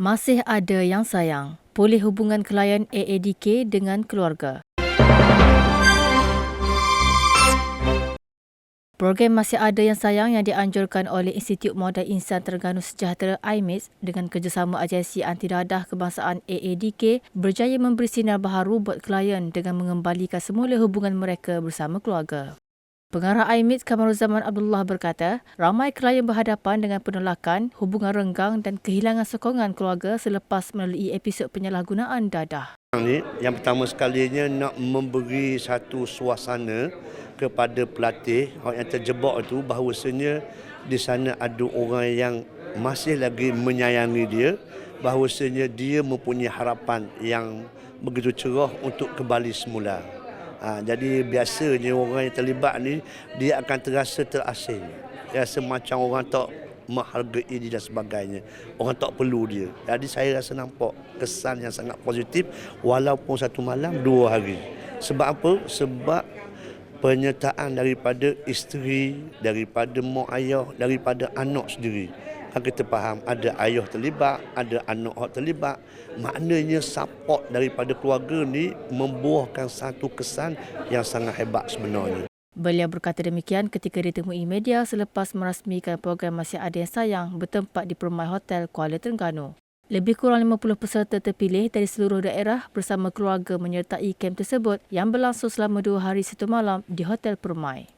Masih ada yang sayang. Pulih hubungan klien AADK dengan keluarga. Program Masih Ada Yang Sayang yang dianjurkan oleh Institut Modal Insan Terengganu Sejahtera IMIS dengan kerjasama agensi anti dadah kebangsaan AADK berjaya memberi sinar baharu buat klien dengan mengembalikan semula hubungan mereka bersama keluarga. Pengarah IMIS Kamaruzaman Abdullah berkata, ramai klien berhadapan dengan penolakan, hubungan renggang dan kehilangan sokongan keluarga selepas melalui episod penyalahgunaan dadah. Yang pertama sekalinya nak memberi satu suasana kepada pelatih orang yang terjebak itu bahawasanya di sana ada orang yang masih lagi menyayangi dia bahawasanya dia mempunyai harapan yang begitu cerah untuk kembali semula. Ha, jadi biasanya orang yang terlibat ni dia akan terasa terasing. Rasa macam orang tak menghargai dia dan sebagainya. Orang tak perlu dia. Jadi saya rasa nampak kesan yang sangat positif walaupun satu malam dua hari. Sebab apa? Sebab penyertaan daripada isteri, daripada mak ayah, daripada anak sendiri. Kan kita faham ada ayah terlibat, ada anak terlibat. Maknanya support daripada keluarga ni membuahkan satu kesan yang sangat hebat sebenarnya. Beliau berkata demikian ketika ditemui media selepas merasmikan program Masih Ada Yang Sayang bertempat di Permai Hotel Kuala Terengganu. Lebih kurang 50 peserta terpilih dari seluruh daerah bersama keluarga menyertai kem tersebut yang berlangsung selama dua hari satu malam di Hotel Permai.